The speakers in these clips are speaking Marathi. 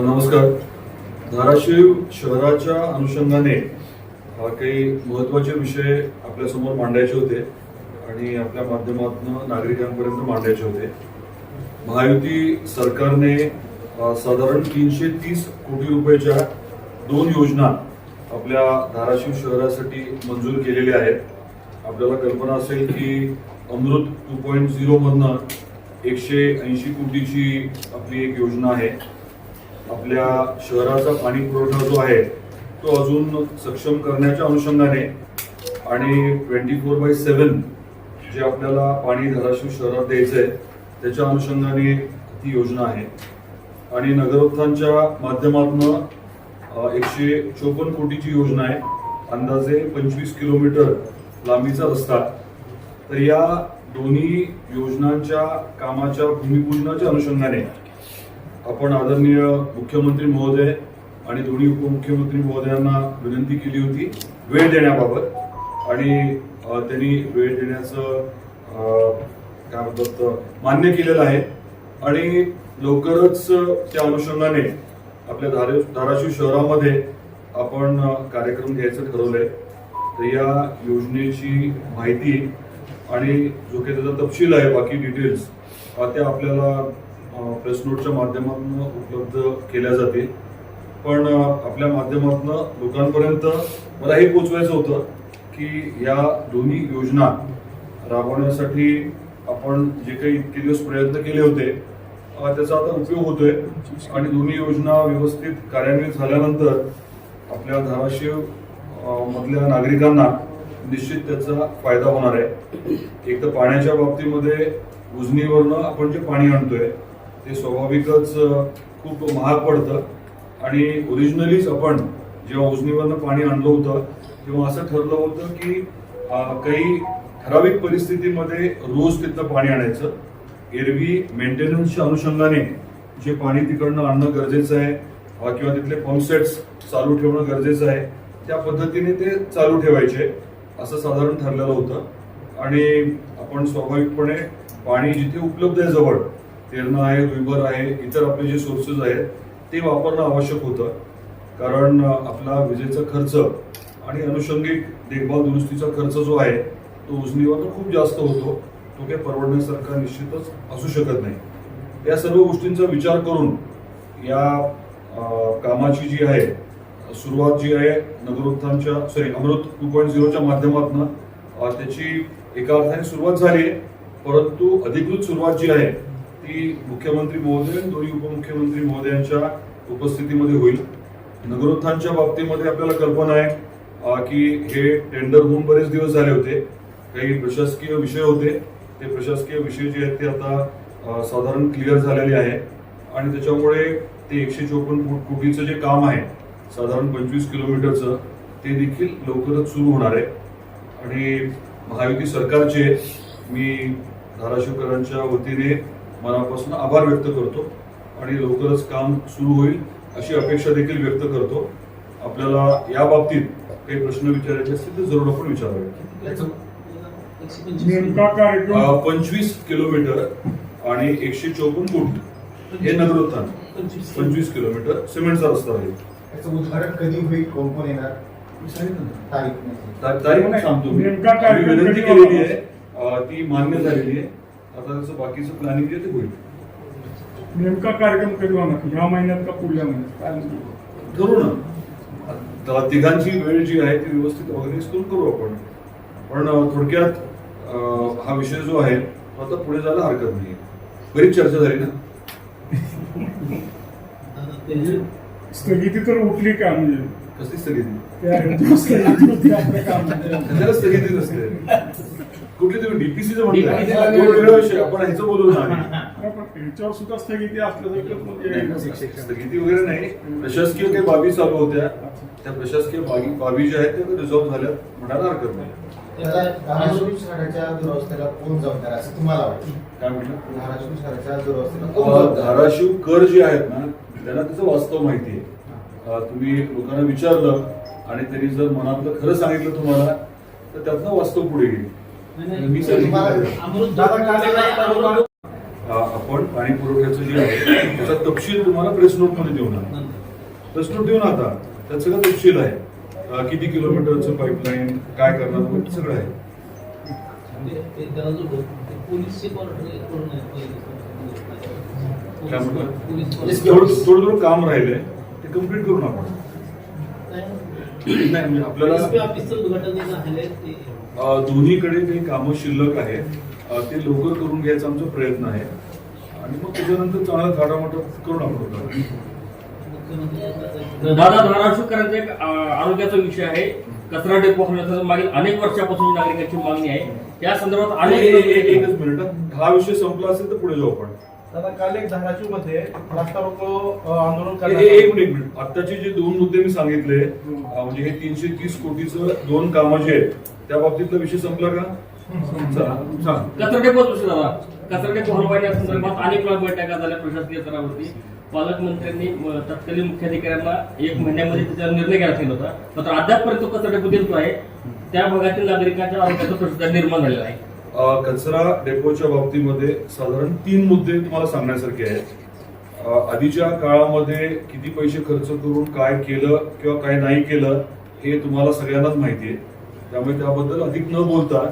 नमस्कार. धाराशिव शहराच्या अनुषंगाने काही महत्त्वाचे विषय आपल्यासमोर मांडायचे होते आणि आपल्या माध्यमातून नागरिकांपर्यंत मांडायचे होते. महायुती सरकारने साधारण तीनशे तीस कोटी रुपयाच्या दोन योजना आपल्या धाराशिव शहरासाठी मंजूर केलेल्या आहेत. आपल्याला कल्पना असेल की अमृत टू पॉईंट झिरो मधनं एकशे ऐंशी कोटीची आपली एक योजना आहे. आपल्या शहराचा पाणी पुरवठा जो आहे तो अजून सक्षम करण्याच्या अनुषंगाने आणि twenty four by seven J आपल्याला पाणी धाराशिव शहरात द्यायचं आहे त्याच्या अनुषंगाने ती योजना आहे. आणि नगरोत्थानच्या माध्यमातून एकशे चोपन्न कोटीची योजना आहे. अंदाजे पंचवीस किलोमीटर लांबीचा रस्ता. तर या दोन्ही योजनांच्या कामाच्या भूमिपूजनाच्या अनुषंगाने आपण आदरणीय मुख्यमंत्री महोदय आणि दोन्ही उपमुख्यमंत्री महोदयांना विनंती केली होती वेळ देण्याबाबत. आणि त्यांनी वेळ देण्याचं काय म्हणतात मान्य केलेलं आहे. आणि लवकरच त्या अनुषंगाने आपल्या धारा धाराशिव शहरामध्ये आपण कार्यक्रम घ्यायचं ठरवलंय. तर या योजनेची माहिती आणि जो काही त्याचा तपशील आहे बाकी डिटेल्स त्या आपल्याला प्रेस नोटच्या माध्यमातून उपलब्ध केल्या जाते. पण आपल्या माध्यमातून लोकांपर्यंत मला हे पोचवायचं होतं की या दोन्ही योजना राबवण्यासाठी आपण जे काही इतके दिवस प्रयत्न केले होते त्याचा आता उपयोग होतोय. आणि दोन्ही योजना व्यवस्थित कार्यान्वित झाल्यानंतर आपल्या धाराशिव मधल्या नागरिकांना निश्चित त्याचा फायदा होणार आहे. एक तर पाण्याच्या बाबतीमध्ये उजनीवरनं आपण जे पाणी आणतोय ते स्वाभाविकच खूप महाग पडतं. आणि ओरिजिनलीच आपण जेव्हा उजनीवरनं पाणी आणलं होतं तेव्हा असं ठरलं होतं की काही ठराविक परिस्थितीमध्ये रोज तिथलं पाणी आणायचं. एरवी मेंटेनन्सच्या अनुषंगाने जे पाणी तिकडनं आणणं गरजेचं आहे किंवा तिथले पंपसेट्स चालू ठेवणं गरजेचं आहे त्या पद्धतीने ते चालू ठेवायचे असं साधारण ठरलेलं होतं. आणि आपण स्वाभाविकपणे पाणी जिथे उपलब्ध आहे जवळ तेरणं आहे रुईबर आहे इतर आपले जे सोर्सेस आहेत ते वापरणं आवश्यक होतं. कारण आपला विजेचा खर्च आणि अनुषंगिक देखभाल दुरुस्तीचा खर्च जो आहे तो उजनीवर खूप जास्त होतो. तो काही परवडण्यासारखा निश्चितच असू शकत नाही. या सर्व गोष्टींचा विचार करून या कामाची जी आहे सुरुवात जी आहे नगरोत्थानच्या सॉरी अमृत टू पॉईंट झिरोच्या माध्यमातून त्याची एका अर्थाने सुरुवात झाली आहे. परंतु अधिकृत सुरुवात जी आहे ती मुख्यमंत्री महोदय आणि दोन्ही उपमुख्यमंत्री महोदयांच्या उपस्थितीमध्ये होईल. नगरोत्थानच्या बाबतीमध्ये आपल्याला कल्पना आहे की हे टेंडर होऊन बरेच दिवस झाले होते. काही प्रशासकीय विषय होते. ते प्रशासकीय विषय जे आहेत ते आता साधारण क्लिअर झालेले आहे. आणि त्याच्यामुळे ते एकशे चोपन्न कोटीचं जे काम आहे साधारण पंचवीस किलोमीटरचं ते देखील लवकरच सुरू होणार आहे. आणि महायुती सरकारचे मी धाराशिवकरांच्या वतीने मनापासून आभार व्यक्त करतो आणि लवकरच काम सुरू होईल अशी अपेक्षा देखील व्यक्त करतो. आपल्याला या बाबतीत काही प्रश्न विचारायचे असतील तर जरूर आपण विचारावे. पंचवीस किलोमीटर आणि एकशे चोपन्न फूट हे नगरोत्थान. पंचवीस किलोमीटर सिमेंटचा रस्ता आहे. याचं उद्घाटन कधी होईल कोण कोण येणार तारीख नाही. ता- तारीख पण सांगतो मी. नेमका विनंती कधी केलेली? आहे अ, ती मान्य झालेली आहे. आता त्याचं बाकीचं प्लॅनिंग जे ते होईल. नेमका कार्यक्रम कधी होणार? ह्या महिन्यात का पुढल्या महिन्यात? काय म्हणतो? ठरवू ना. आता तिघांची वेळ जी आहे ती व्यवस्थित ऑर्गनाईज करून करू आपण. पण अ, थोडक्यात अ, हा विषय जो आहे तो आता पुढे जायला हरकत नाही बरीच चर्चा झाली ना. स्थगिती तर उठली का म्हणजे? कसली स्थगिती? त्या ह्याची स्थगिती होती आपल्या कामाची. कशाला स्थगिती नसते कुठली तुम्ही विषय आपण ह्याचं बोलू ह्याच्यावर सुद्धा स्थगिती असल्यासारखं म्हणजे स्थगिती वगैरे नाही. प्रशासकीय काही बाबी चालू होत्या. त्या प्रशासकीय बाबी बाबी ज्या आहेत त्या रिझॉल्व्ह झाल्या म्हणायला हरकत नाही. त्याला धाराशिव शहराच्या दुरवस्थेला कोण जबाबदार असं तुम्हाला वाटतं? काय म्हटलं? धाराशिव शहराच्या दुरवस्थेला धाराशिव कर जे आहेत ना त्यांना त्याचं वास्तव माहिती आहे तुम्ही लोकांना विचारलं आणि त्यांनी जर मनातलं खरं सांगितलं तुम्हाला तर त्यातनं वास्तव पुढे येईल. मी तर सांगितलं तुम्हाला- अमृत दादा, काल एक- आ, आपण पाणी पुरवठ्याचं जे आहे त्याचा तपशील तुम्हाला प्रेस नोटमध्ये देऊन प्रेस नोट देऊन आता त्यात सगळं तपशील आहे. किती किलोमीटरचं पाईपलाईन काय करणार सगळं आहे. पोलीसचे काय थोडं थोडं काम राहिलंय. ते कंप्लीट करून आपण नाही म्हणजे आपल्याला दोन्हीकडे काही कामं शिल्लक आहे अ, ते लवकर करून घ्यायचा आमचा प्रयत्न आहे. आणि मग त्याच्यानंतर चांगला थाटामाटा करून आपण दादा धाराशिवकरांचा एक आरोग्याचा विषय आहे. कचरा डेपो होण्याचा मागील अनेक वर्षापासून नागरिकांची मागणी आहे. त्या संदर्भात आणि अनेक एकच मिनिट. हा विषय संपला असेल तर पुढे जाऊ आपण. दादा काल एक धाराशिवमध्ये रस्ता रोको आंदोलन करण्यात एक. मिनिट आत्ताचे जे दोन मुद्दे मी सांगितले अ, म्हणजे हे तीनशे तीस कोटीचं दोन कामं जे आहेत त्या बाबतीतला विषय संपला का? चला, सांग. कचरा डेपो विषय दादा कचरा डेपो हलवायच्या संदर्भात अनेक वेळा बैठका झाल्या प्रशासकीय स्तरावरती. पालकमंत्र्यांनी अ, तत्कालीन मुख्याधिकाऱ्यांना एक महिन्यामध्ये त्याचा निर्णय घ्यायला सांगितला होता. मात्र अद्यापपर्यंत तो कचरा डेपो देतो आहे. त्या भागातील नागरिकांच्या आरोग्याचा प्रश्न निर्माण झालेला आहे. कचरा डेपोच्या बाबतीमध्ये साधारण तीन मुद्दे तुम्हाला सांगण्यासारखे आहेत. आधीच्या काळामध्ये किती पैसे खर्च करून काय केलं किंवा काय नाही केलं हे तुम्हाला सगळ्यांनाच माहिती आहे. त्यामुळे त्याबद्दल अधिक न बोलता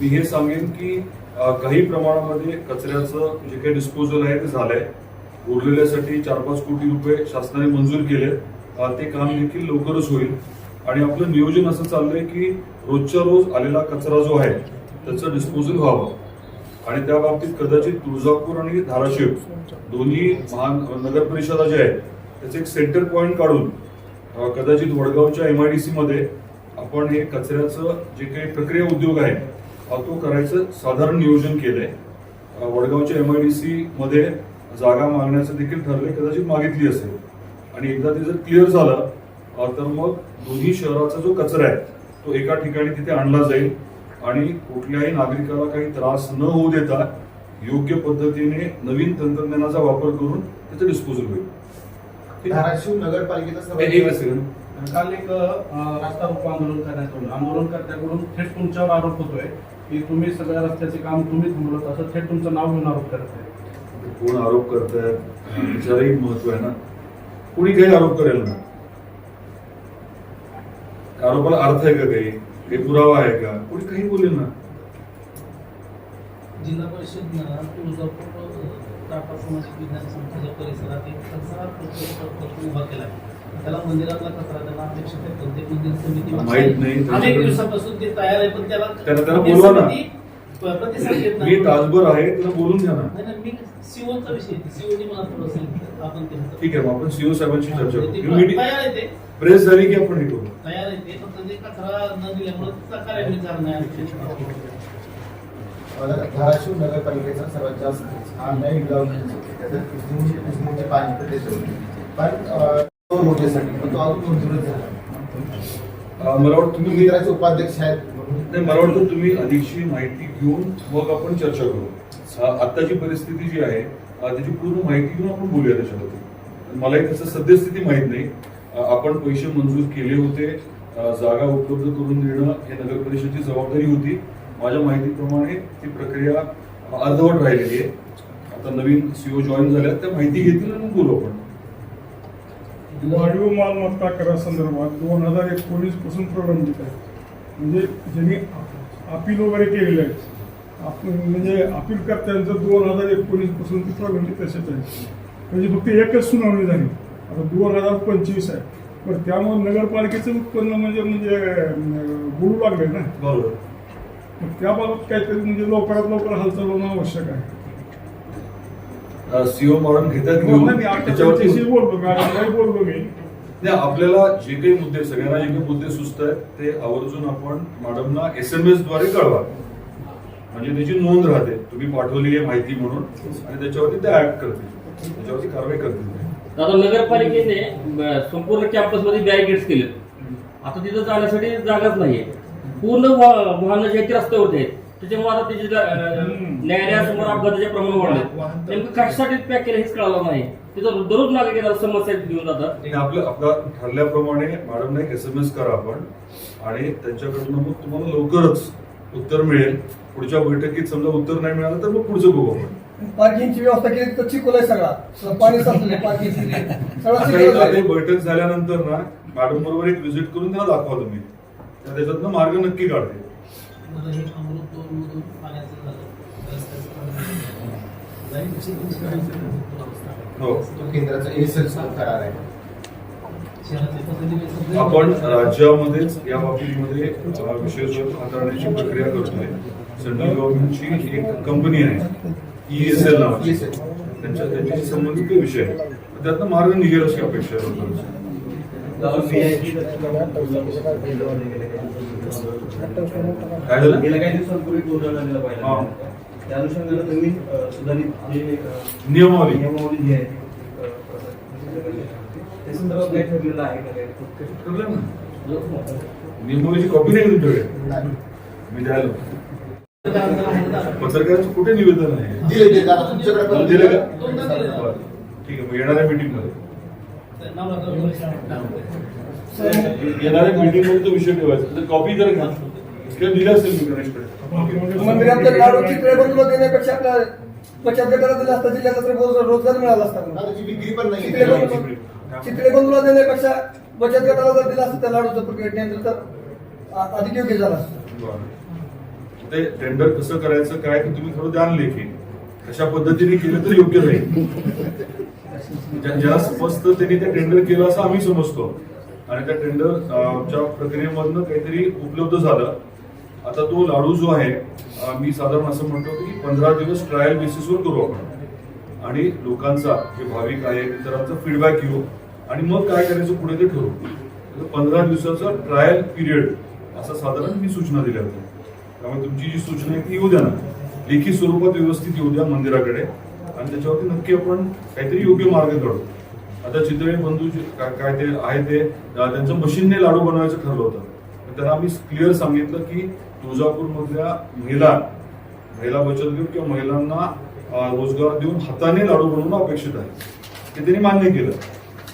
मी हे सांगेन की काही प्रमाणामध्ये कचऱ्याचं जे काही डिस्पोजल आहे ते झालंय. उरलेल्यासाठी चार पाच कोटी रुपये शासनाने मंजूर केले. ते काम देखील लवकरच होईल. आणि आपलं नियोजन असं चाललंय की रोजच्या रोज आलेला कचरा जो आहे त्याचं डिस्पोजल व्हावं. आणि त्या बाबतीत कदाचित तुळजापूर आणि धाराशिव दोन्ही महान नगर परिषदा जे आहेत त्याचे एक सेंटर पॉईंट काढून कदाचित वडगावच्या एम आय डी मध्ये आपण हे कचऱ्याचं जे काही प्रक्रिया उद्योग आहे हा तो करायचं साधारण नियोजन केलंय. अ, वडगावच्या डी मध्ये जागा मागण्याचं देखील ठरलंय कदाचित मागितली असेल. आणि एकदा ते जर क्लिअर झालं तर मग दोन्ही शहराचा जो कचरा आहे तो एका ठिकाणी तिथे आणला जाईल. आणि कुठल्याही नागरिकाला काही त्रास न होऊ देता योग्य पद्धतीने नवीन तंत्रज्ञानाचा वापर करून त्याचं डिस्पोजल होईल? धाराशिव नगरपालिकेचा काल एक रस्ता रोको आंदोलन करण्यात आलं. आंदोलनकर्त्याकडून थेट तुमच्यावर आरोप होतोय की तुम्ही सगळ्या रस्त्याचे काम तुम्ही थांबवलं असं थेट तुमचं नाव घेऊन आरोप करत आहे. कोण आरोप करतायत त्याच्यालाही महत्त्व आहे ना. कुणी काही आरोप करेल ना? आरोपाला अर्थ आहे का काही? काही पुरावा आहे का? कुणी काही बोलेल ना? जिल्हा परिषद तुळजापूर विज्ञान संस्थेच्या परिसरात एक कचरा प्रकल्प उभा केला. त्याला मंदिरातला कचरा त्याला अध्यक्ष करतो ते मंदिर समिती माहीत नाही. अनेक दिवसापासून ते तयार आहे पण त्याला त्याला- त्याला बोलवा ना. मी तासभर आहे त्याला बोलून घ्या ना. मी सीओचा विषय सीओनी मला थोडं सांगितलं. आपण ठीक आहे आपण सीओ साहेबांशी चर्चा ते करू मीटिंग प्रेस झाली की आपण हे करू. तयार आहे ते. फक्त ते कचरा न दिल्यामुळे त्याचा कार्यान्वित झाला नाही धाराशिव नगरपालिकेचा सर्वात जास्त हा नाही कृष्णीचे पाणी देतो. पण तो रोडसाठी पण तो अजून मंजूरच झाला मला वाटतं तुम्ही उपाध्यक्ष आहेत. नाही मला वाटतं तुम्ही अधिकची माहिती घेऊन मग आपण चर्चा करू. आत्ताची परिस्थिती जी आहे त्याची पूर्ण माहिती घेऊन आपण बोलूया त्याच्यावरती मलाही त्याचं सद्यस्थिती माहीत नाही. आपण पैसे मंजूर केले होते. जागा उपलब्ध करून देणं हे नगर परिषदेची जबाबदारी होती. माझ्या माहितीप्रमाणे ती प्रक्रिया अर्धवट राहिलेली आहे. आता नवीन सीओ जॉईन झाल्यात त्या माहिती घेतील आणि बोलू आपण. वाढीव मालमत्ता करासंदर्भात दोन हजार एकोणीसपासून प्रलंबित आहे. म्हणजे ज्यांनी अपील वगैरे केलेले आहेत म्हणजे अपील करत्यांचं दोन हजार एकोणीसपासून ती प्रलंबित तसेच आहे. म्हणजे फक्त एकच सुनावणी झाली. आता दोन हजार पंचवीस आहे. पण त्यामुळे नगरपालिकेचं उत्पन्न म्हणजे म्हणजे बुडू लागले ना. बरोबर. त्याबाबत काहीतरी म्हणजे लवकरात लवकर हालचाल होणं आवश्यक आहे. सीओ मॉडर्न घेतात हो, घेऊन. त्याच्यावरती मॅडमलाही बोललो मी. नाही आपल्याला जे काही मुद्दे सगळ्यांना जे काही मुद्दे सुचत आहेत ते आवर्जून आपण मॅडमना एस एम एसद्वारे कळवा. म्हणजे त्याची नोंद राहते. तुम्ही पाठवलेली आहे माहिती म्हणून. आणि त्याच्यावरती ते ऍक्ट करतील. त्याच्यावरती कारवाई करतील. दादा नगरपालिकेने संपूर्ण कॅम्पसमध्ये बॅरिकेड्स केले आता तिथं जाण्यासाठी जागाच नाहीये. पूर्ण वाहनं जे आहेत ते रस्त्यावरती आहेत. त्याच्यामुळे आता त्याचे न्यायालयासमोर अपघाताचे प्रमाण वाढले. नेमकं कशासाठी पॅक केलं हेच कळालं नाही. तिथं दररोज नागरिकांना समस्या घेऊन जातात. आपलं आपला ठरल्याप्रमाणे मॅडमने एक एस एम एस करा आपण. आणि त्यांच्याकडनं मग तुम्हाला लवकरच उत्तर मिळेल. पुढच्या बैठकीत समजा उत्तर नाही मिळालं तर मग पुढचं बघू आपण. पार्किंगची व्यवस्था केली तर चिकोल सगळा. सगळं पाणी साचले सगळं आहे. बैठक झाल्यानंतर ना मॅडम बरोबर एक व्हिजिट करून त्यांना दाखवा तुम्ही त्या त्याच्यातनं मार्ग नक्की काढते. मला हे आहे. हो. आहे. आपण राज्यामध्येच या बाबतीमध्ये विशेष हाताळण्याची प्रक्रिया करतोय. सेंट्रल गव्हर्नमेंटची एक कंपनी आहे. ई एस एल नावाची. त्यांच्या त्यांच्याशी संबंधित काही विषय आहे त्यातनं मार्ग निघेल अशी अपेक्षा आहे लोकांची. काय झालं गेल्या काही दिवसांपूर्वी टोल झालेला हा. त्या अनुषंगाने अ, सुधारित जे अ, नियमावली नियमावली जी आहे ती, अ, त्या संदर्भात काही ठरलेलं आहे का काही? ठरलं ना नियमावलीची कॉपी नाही तुमच्याकडे नाही. मी द्यायला पत्रकारांचं कुठे निवेदन आहे? दिले दिले तुमच्याकडे पण दिले का? दोनदा दिले. बरं. ठीक आहे मग येणाऱ्या मीटिंगमध्ये येणाऱ्या मीटिंगमध्ये तो विषय ठेवायचा. तर कॉपी तर घ्या. किंवा दिला असेल मी गणेशकडे. लाडू बंधूला देण्यापेक्षा आपल्या बचत गटाला दिला असता जिल्ह्याचा तरी रोज- रोजगार मिळाला असता. विक्री पण नाही. चित्रे बंधू चित्रे बंधूला देण्यापेक्षा बचत गटाला जर दिला असतं त्या लाडूचं प्रक्रिया केंद्र तर आ- अधिक योग्य झाला असतं. बरं. ते टेंडर कसं करायचं काय की तुम्ही थोडं ध्यान लेखी. कशा पद्धतीने केलं तर योग्य राहील ज्या- ज्याला समजतं त्यांनी ते टेंडर केलं असं आम्ही समजतो. आणि त्या टेंडर च्या प्रक्रियेमधनं काहीतरी उपलब्ध झालं. आता तो लाडू जो आहे मी साधारण असं म्हणतो की पंधरा दिवस ट्रायल बेसिसवर करू आपण. आणि लोकांचा जे भाविक आहे इतरांचा फीडबॅक घेऊ. आणि मग काय करायचं पुढे ते ठरवू. तर पंधरा दिवसाचा ट्रायल पिरियड असं साधारण मी सूचना दिल्या होत्या. त्यामुळे तुमची जी सूचना आहे ती येऊ द्या ना. लेखी स्वरूपात व्यवस्थित येऊ द्या मंदिराकडे. आणि त्याच्यावरती नक्की आपण काहीतरी योग्य मार्ग काढू. आता चितळे बंधू काय ते आहे ते त्यांचं मशीनने लाडू बनवायचं ठरलं होतं. तर त्यांना आम्ही क्लिअर सांगितलं की तुळजापूर मधल्या महिला महिला बचत गट किंवा महिलांना रोजगार देऊन हाताने लाडू बनवणं अपेक्षित आहे. ते त्यांनी मान्य केलं.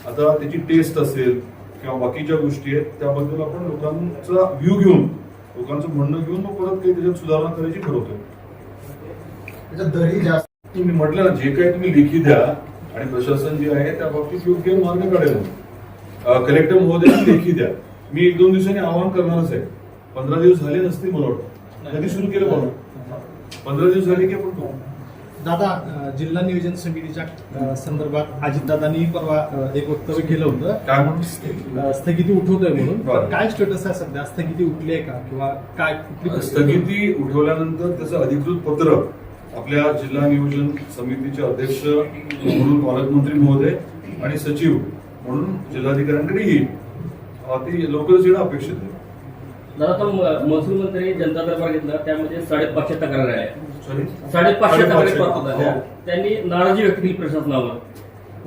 आता त्याची टेस्ट असेल किंवा बाकीच्या गोष्टी आहेत त्याबद्दल आपण लोकांचा व्ह्यू घेऊन लोकांचं म्हणणं घेऊन मग परत काही त्याच्यात सुधारणा करायची ठरवतो त्याच्यात जास्त. तुम्ही म्हटलं ना जे काही तुम्ही लेखी द्या आणि प्रशासन जे आहे त्या बाबतीत योग्य मार्ग काढेल. कलेक्टर महोदय लेखी द्या. मी एक दोन दिवसांनी आवाहन करणारच आहे. पंधरा दिवस झाले नसतील मला वाटतं. कधी सुरू केलं म्हणून पंधरा दिवस झाले की आपण दादा जिल्हा नियोजन समितीच्या संदर्भात अजितदादांनी परवा एक वक्तव्य केलं होतं. काय म्हणून स्थगिती? उठवतोय म्हणून. काय स्टेटस आहे सध्या? स्थगिती उठली आहे का? किंवा काय कुठली? स्थगिती उठवल्यानंतर त्याचं अधिकृत पत्र आपल्या जिल्हा नियोजन समितीचे अध्यक्ष म्हणून पालकमंत्री महोदय आणि सचिव म्हणून जिल्हाधिकाऱ्यांकडे येईल. ते लवकरच येणं अपेक्षित आहे. तर म- महसूल मंत्री जनता दरबार घेतला त्यामध्ये साडेपाचशे तक्रारी आहे. सॉरी साडेपाचशे तक्रारी साडेपाचशे. प्राप्त झाल्या हो. त्यांनी नाराजी व्यक्त केली प्रशासनावर.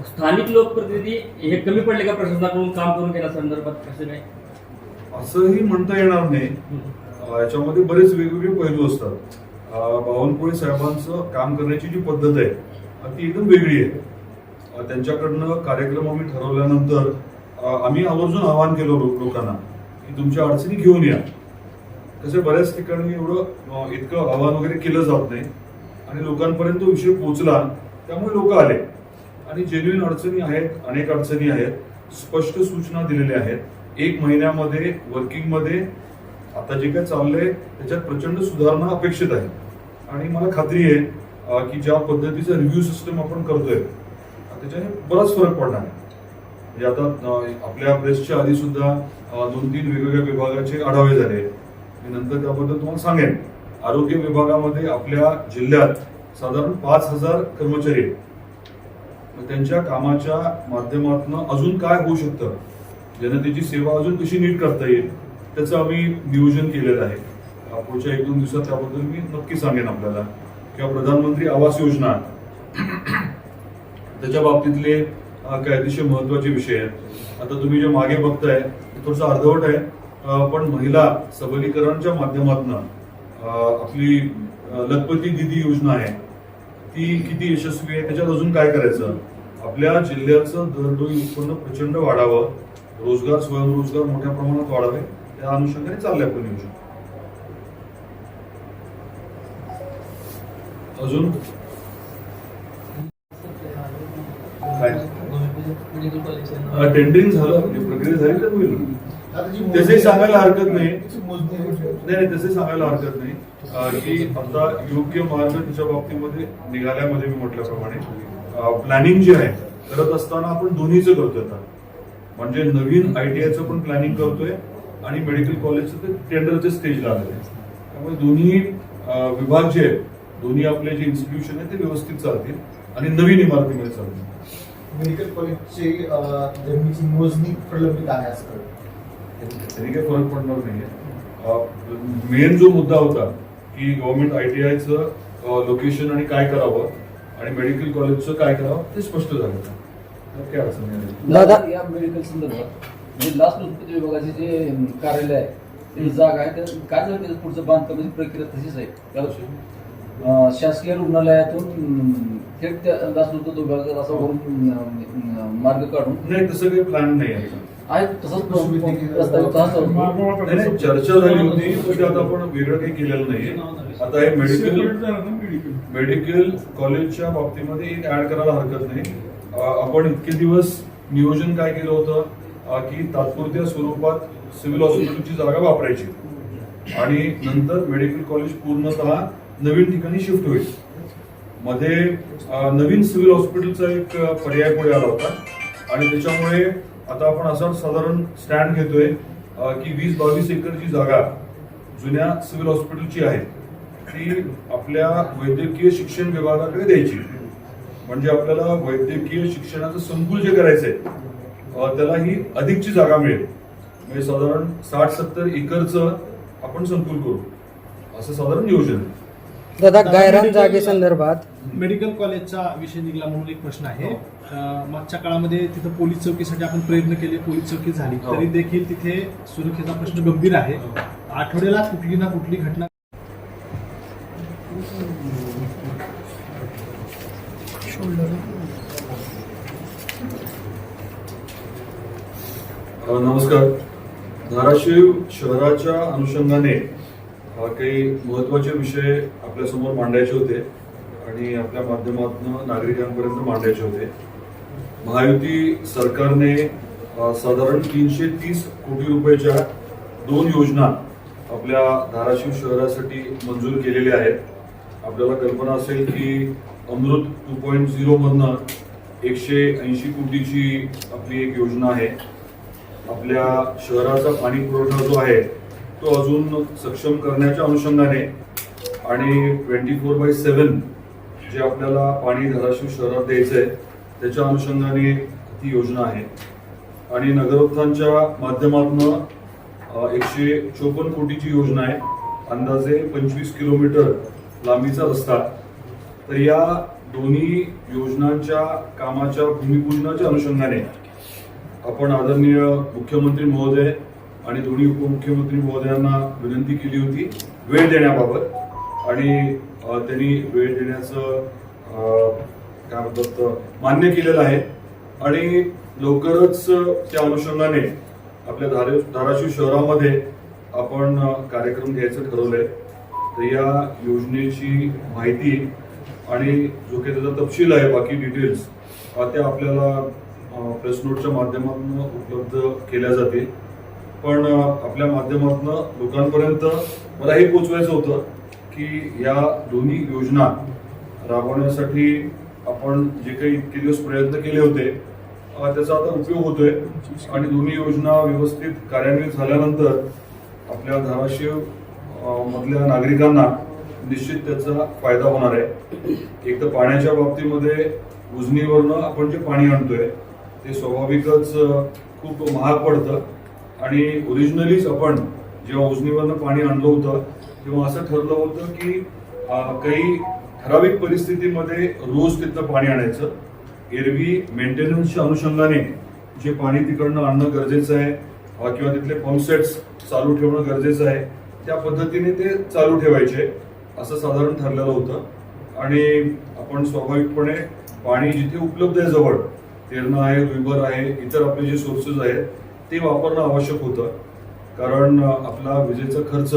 स्थानिक लोकप्रतिनिधी हे कमी पडले का प्रशासनाकडून काम करून घेण्या संदर्भात? कसं काय असंही म्हणता येणार नाही. याच्यामध्ये बरेच वेगवेगळे पैलू असतात. बावनकुळे साहेबांचं काम करण्याची जी पद्धत आहे ती एकदम वेगळी आहे. त्यांच्याकडनं कार्यक्रम आम्ही ठरवल्यानंतर आम्ही आवर्जून आवाहन केलं लोकांना की तुमच्या अडचणी घेऊन या. तसे बऱ्याच ठिकाणी एवढं इतकं आव्हान वगैरे केलं जात नाही. आणि लोकांपर्यंत तो विषय पोहोचला त्यामुळे लोक आले. आणि जेन्युइन अडचणी आहेत अनेक अडचणी आहेत स्पष्ट सूचना दिलेल्या आहेत. एक महिन्यामध्ये वर्किंगमध्ये आता जे काय चाललंय त्याच्यात प्रचंड सुधारणा अपेक्षित आहे. आणि मला खात्री आहे की ज्या पद्धतीचा रिव्ह्यू सिस्टम आपण करतोय त्याच्याने बराच फरक पडणार आहे. म्हणजे आता आपल्या प्रेसच्या आधी सुद्धा दोन तीन वेगवेगळ्या विभागाचे आढावे झाले. मी नंतर त्याबद्दल तुम्हाला सांगेन. आरोग्य विभागामध्ये आपल्या जिल्ह्यात साधारण पाच हजार कर्मचारी आहेत. मग त्यांच्या कामाच्या माध्यमातून अजून काय होऊ शकतं? जनतेची सेवा अजून कशी नीट करता येईल त्याचं आम्ही नियोजन केलेलं आहे. पुढच्या एक दोन दिवसात त्याबद्दल मी नक्की सांगेन आपल्याला. किंवा प्रधानमंत्री आवास योजना. त्याच्या बाबतीतले अं, काही अतिशय महत्त्वाचे विषय आहेत. आता तुम्ही जे मागे बघताय ते थोडंसं अर्धवट आहे. पण महिला सबलीकरणच्या माध्यमातून आपली लखपती दिदी योजना आहे ती किती यशस्वी आहे त्याच्यात अजून काय करायचं? आपल्या जिल्ह्याचं दरडोई उत्पन्न प्रचंड वाढावं रोजगार स्वयंरोजगार मोठ्या प्रमाणात वाढावे या अनुषंगाने चाललंय आपण नियोजन. अजून? काय? टेंडरिंग झालं आपली प्रक्रिया झाली तर होईल तसे सांगायला हरकत नाही. नाही तसे सांगायला हरकत नाही. की आता योग्य मार्ग त्याच्या बाबतीमध्ये निघाल्यामध्ये मी म्हटल्याप्रमाणे प्लॅनिंग जे आहे करत असताना आपण दोन्हीचं करतोय आता. म्हणजे नवीन आयटीआयचं पण प्लॅनिंग करतोय आणि मेडिकल कॉलेजचं ते टेंडरच्या स्टेजला आलेलं आहे त्यामुळे दोन्ही विभाग जे आहेत दोन्ही आपले जे इन्स्टिट्यूशन आहे ते व्यवस्थित चालतील आणि नवीन इमारतीमध्ये चालतील. मेडिकल कॉलेजची जमिनीची मोजणी प्रलंबित आहे असं. तरी काही फरक पडणार नाहीये. मेन जो मुद्दा होता की गव्हर्नमेंट आयटीआयचं लोकेशन आणि काय करावं आणि मेडिकल कॉलेजचं काय करावं ते स्पष्ट झालं. काय अडचण नाही. या मेडिकल संदर्भात म्हणजे लास्ट विभागाचे जे कार्यालय आहे त्याची जागा आहे काय झालं त्याचं पुढचं बांधकामाची प्रक्रिया तशीच आहे. शासकीय रुग्णालयातून थेट त्या लाचलुचपत विभागात असं वरून अं, मार्ग काढून नाही तसं काही प्लॅन नाही आहे. आहे तसंच नाही, नाही, चर्चा झाली होती पण ते आता आपण वेगळं काही केलेलं नाहीये. आता हे मेडिकल मेडिकल कॉलेजच्या बाबतीमध्ये एक ऍड करायला हरकत नाही. आपण इतके दिवस नियोजन काय केलं होतं? की तात्पुरत्या स्वरूपात सिव्हिल हॉस्पिटलची जागा वापरायची. आणि नंतर मेडिकल कॉलेज पूर्णतः नवीन ठिकाणी शिफ्ट होईल. मध्ये नवीन सिव्हिल हॉस्पिटलचा एक पर्याय पुढे आला होता. आणि त्याच्यामुळे आता आपण असं साधारण स्टँड घेतोय की वीस बावीस एकरची जागा जुन्या सिव्हिल हॉस्पिटलची आहे ती आपल्या वैद्यकीय शिक्षण विभागाकडे द्यायची. म्हणजे आपल्याला वैद्यकीय शिक्षणाचं संकुल जे करायचंय त्याला ही अधिकची जागा मिळेल. म्हणजे साधारण साठ सत्तर एकरचं आपण संकुल करू. असं साधारण नियोजन आहे. दादा गायरान जागेसंदर्भात मेडिकल कॉलेजचा विषय निघाला म्हणून एक प्रश्न आहे. अं, मागच्या काळामध्ये तिथं पोलीस चौकीसाठी आपण प्रयत्न केले पोलीस चौकी झाली. हो. तरी देखील तिथे सुरक्षेचा प्रश्न गंभीर आहे. आठवड्याला कुठली ना कुठली घटना अ, नमस्कार. धाराशिव शहराच्या अनुषंगाने काही महत्त्वाचे विषय आपल्यासमोर मांडायचे होते आणि आपल्या माध्यमातून नागरिकांपर्यंत मांडायचे होते. महायुती सरकारने साधारण तीनशे तीस कोटी रुपयाच्या दोन योजना आपल्या धाराशिव शहरासाठी मंजूर केलेल्या आहेत. आपल्याला कल्पना असेल की अमृत टू पॉईंट झिरो मधनं एकशे ऐंशी कोटीची आपली एक योजना आहे. आपल्या शहराचा पाणी पुरवठा जो आहे तो अजून सक्षम करण्याच्या अनुषंगाने आणि twenty four by seven J आपल्याला पाणी धाराशिव शहरात द्यायचं आहे त्याच्या अनुषंगाने ती योजना आहे. आणि नगरोत्थानच्या माध्यमातून एकशे चोपन्न कोटीची योजना आहे. अंदाजे पंचवीस किलोमीटर लांबीचा रस्ता. तर या दोन्ही योजनांच्या कामाच्या भूमिपूजनाच्या अनुषंगाने आपण आदरणीय मुख्यमंत्री महोदय आणि दोन्ही उपमुख्यमंत्री महोदयांना विनंती केली होती वेळ देण्याबाबत. आणि त्यांनी वेळ देण्याचं काय म्हणतात मान्य केलेलं आहे. आणि लवकरच त्या अनुषंगाने आपल्या धारे धाराशिव शहरामध्ये आपण कार्यक्रम घ्यायचं ठरवलंय. तर या योजनेची माहिती आणि जो काही त्याचा तपशील आहे बाकी डिटेल्स ते आपल्याला प्रेस नोटच्या माध्यमातून उपलब्ध केल्या जातील. पण आपल्या माध्यमातून लोकांपर्यंत मला हे पोचवायचं होतं की या दोन्ही योजना राबवण्यासाठी आपण जे काही इतके दिवस प्रयत्न केले होते त्याचा आता उपयोग होतोय. आणि दोन्ही योजना व्यवस्थित कार्यान्वित झाल्यानंतर आपल्या धाराशिव मधल्या नागरिकांना निश्चित त्याचा फायदा होणार आहे. एक तर पाण्याच्या बाबतीमध्ये उजनीवरनं आपण जे पाणी आणतोय ते स्वाभाविकच खूप महाग पडतं. आणि ओरिजिनलीच आपण जेव्हा उजनीवरनं पाणी आणलं होतं तेव्हा असं ठरलं होतं की काही ठराविक परिस्थितीमध्ये रोज तिथलं पाणी आणायचं. एरवी मेंटेनन्सच्या अनुषंगाने जे पाणी तिकडनं आणणं गरजेचं आहे किंवा तिथले पंपसेट्स चालू ठेवणं गरजेचं आहे त्या पद्धतीने ते चालू ठेवायचे असं साधारण ठरलेलं होतं. आणि आपण स्वाभाविकपणे पाणी जिथे उपलब्ध आहे जवळ तेरणं आहे रुईबर आहे इतर आपले जे सोर्सेस आहेत ते वापरणं आवश्यक होतं. कारण आपला विजेचा खर्च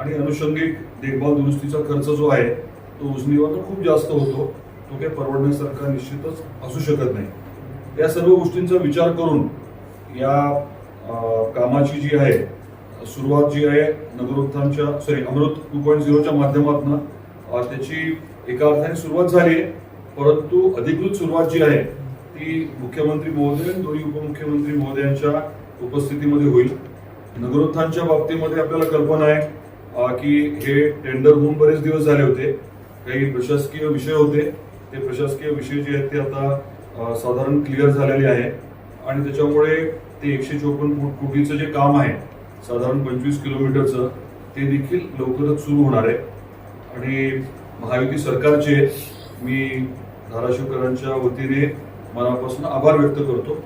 आणि अनुषंगिक देखभाल दुरुस्तीचा खर्च जो आहे तो उजनीवर खूप जास्त होतो. तो काही परवडण्यासारखा निश्चितच असू शकत नाही. या सर्व गोष्टींचा विचार करून या कामाची जी आहे सुरुवात जी आहे नगरोत्थानच्या सॉरी अमृत टू पॉईंट झिरोच्या माध्यमातून त्याची एका अर्थाने सुरुवात झाली आहे. परंतु अधिकृत सुरुवात जी आहे ती मुख्यमंत्री महोदय आणि दोन्ही उपमुख्यमंत्री महोदयांच्या उपस्थितीमध्ये होईल. नगरोत्थानच्या बाबतीमध्ये आपल्याला कल्पना आहे की हे टेंडर होऊन बरेच दिवस झाले होते. काही प्रशासकीय विषय होते. ते प्रशासकीय विषय जे आहेत ते आता साधारण क्लिअर झालेले आहे. आणि त्याच्यामुळे ते एकशे चोपन्न कोटीचं जे काम आहे साधारण पंचवीस किलोमीटरचं ते देखील लवकरच सुरू होणार आहे. आणि महायुती सरकारचे मी धाराशिवकरांच्या वतीने मनापासून आभार व्यक्त करतो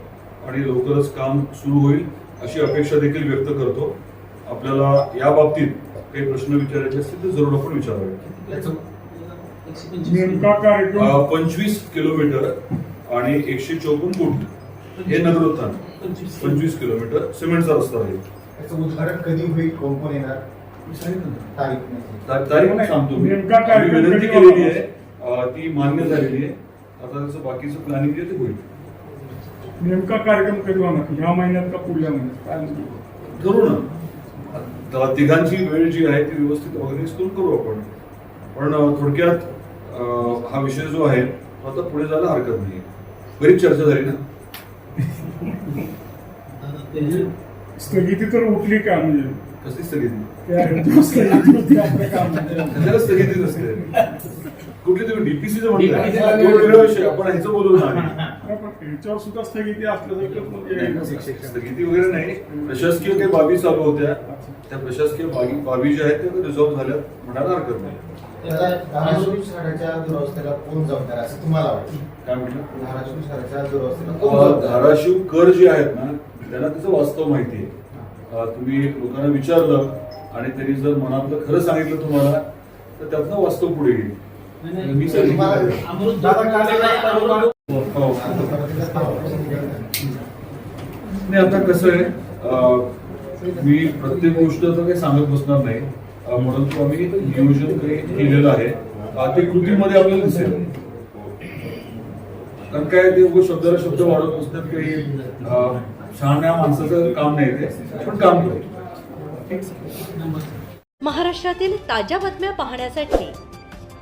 आणि लवकरच काम सुरू होईल अशी अपेक्षा देखील व्यक्त करतो. आपल्याला या बाबतीत काही प्रश्न विचारायचे असतील तर जरूर आपण विचारावे. पंचवीस किलोमीटर आणि एकशे चोपन्न फूट हे नगरोत्थान. पंचवीस. पंचवीस किलोमीटर सिमेंटचा रस्ता आहे. याचं उद्घाटन कधी होईल? कोण कोण येणार? तारीख तारीख सांगतो मी. विनंती केलेली? आहे. ती मान्य झालेली आहे. आता त्याचं बाकीचं प्लॅनिंग जे ते होईल. नेमका कार्यक्रम कधी होणार ह्या महिन्यात का पुढल्या महिन्यात? काय म्हणतो? करू ना. तिघांची वेळ जी आहे ती व्यवस्थित ऑर्गनाईज करून करू आपण. पण थोडक्यात हा विषय जो आहे तो आता पुढे जायला हरकत नाही बरीच चर्चा झाली ना. स्थगिती तर उठली का म्हणजे? कसली स्थगिती? स्थगिती नसते? कुठली तुम्ही विषय. आपण ह्याचं बोलू ह्याच्यावर सुद्धा स्थगिती असल्यासारखं नाही, म्हणजे स्थगिती वगैरे नाही. प्रशासकीय काही बाबी चालू होत्या. त्या प्रशासकीय बाबी बाबी ज्या आहेत त्या रिझॉल्व्ह झाल्या. म्हणायला हरकत नाही. धाराशिव शहराच्या दुरवस्थेला कोण जबाबदार असं तुम्हाला वाटतं? काय म्हटलं? धाराशिव शहराच्या दुरवस्थेला? धाराशिव कर जे आहेत ना त्यांना त्याचं वास्तव माहिती आहे. तुम्ही लोकांना विचारलं आणि त्यांनी जर मनातलं खरं सांगितलं तुम्हाला तर त्यातनं वास्तव पुढे येईल. नाही, आता कसं आहे मी प्रत्येक गोष्ट तर काही सांगत बसणार नाही. म्हणून परंतु आम्ही नियोजन काही केलेलं आहे. ते कृतीमध्ये आपल्याला दिसेल. कारण काय ते शब्दाला शब्द वाढत बसण्यात काही शहाण्या माणसाचं काम नाही ते पण काम करतो महाराष्ट्रातील ताज्या बातम्या पाहण्यासाठी